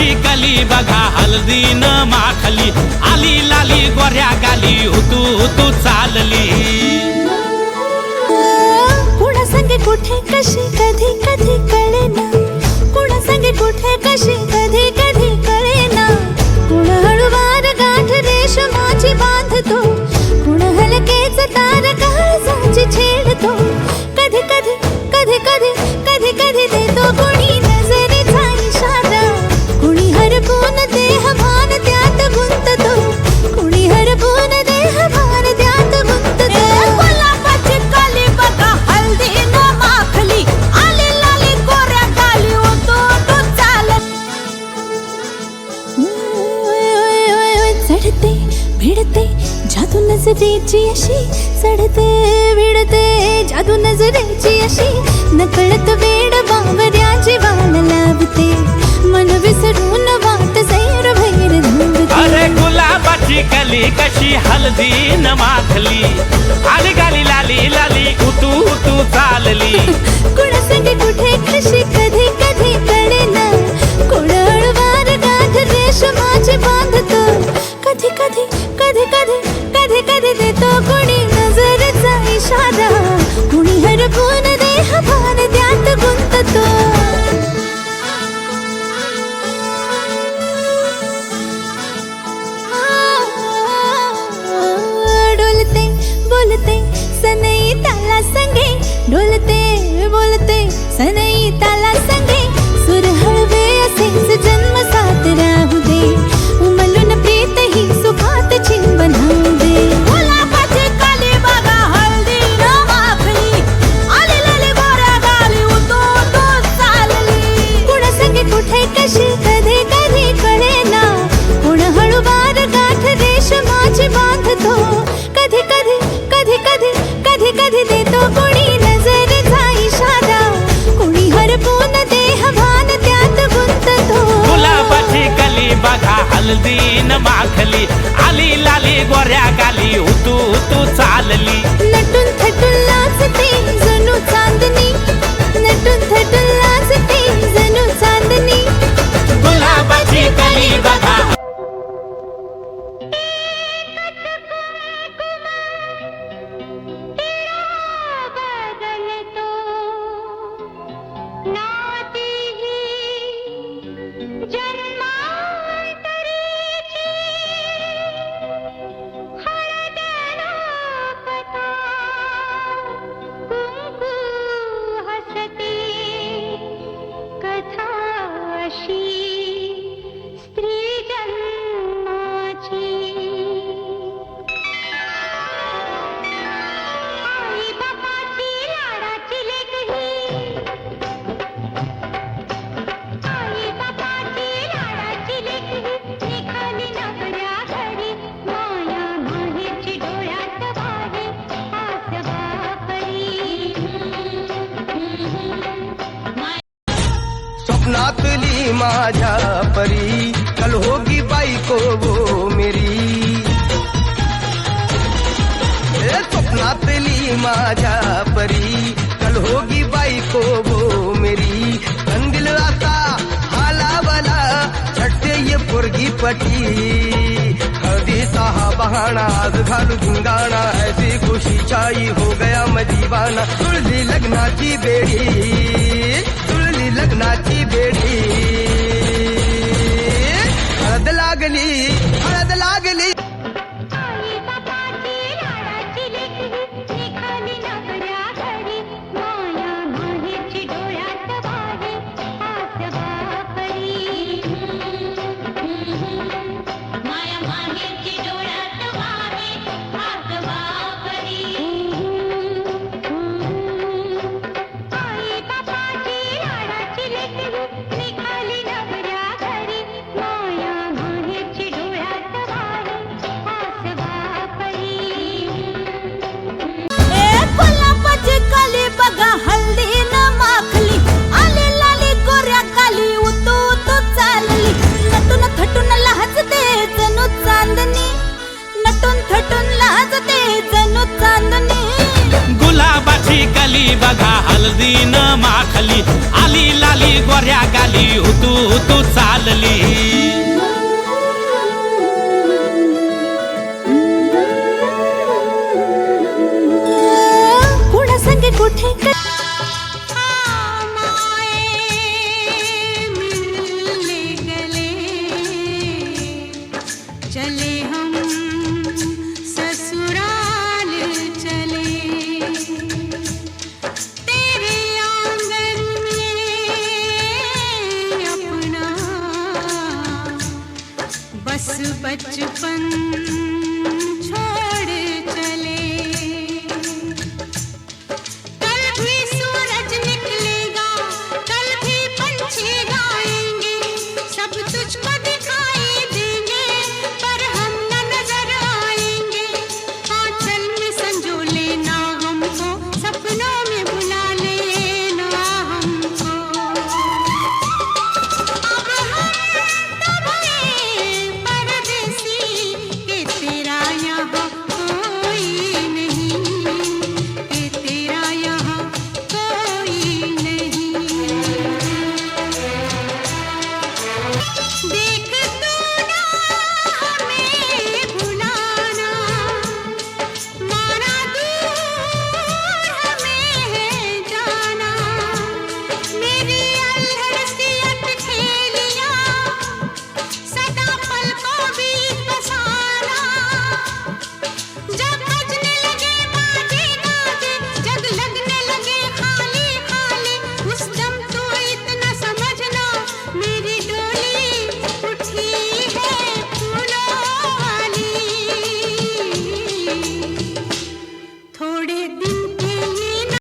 गुलाबाची कली बघा न माखली. आली लाली गोऱ्या गाली हुतू हुतू चालली. कुणा संगे कुठे कशी कधी कधी कळेना. कुणा संगे कुठे कशी कधी कधी कळेना. कुण हळूवार गाठ रेशमाची बांधतो. कुण हलकेच तार काळजाची छेडतो. नजरेची अशी? चढते भिडते जादू नजरेची अशी. नकळत वेड बावऱ्या जीवान लावते मन विसरून वाट सैर भैर अरे गुलाबाची कली कशी हळदीन माखली. आली गाली लाली लाली हुतू हुतू चालली. कुणा संगे कुठे कशी माझ्या परी. कल होगी बाई को वो मेरी. ए, स्वप्नातली माझ्या परी. कल होगी बाई को वो मेरी. कंदिल आता हालावला छट्टे ये पोरगी पटी. हळदी सहा बहाना आज घालू धिंगाणा ऐसी खुशी छाई हो गया मजीवाना तुळली लग्नाची बेडी तुळली लग्नाची दाखली आली लाली गोऱ्या गाली हुतू हुतू चालली. soup and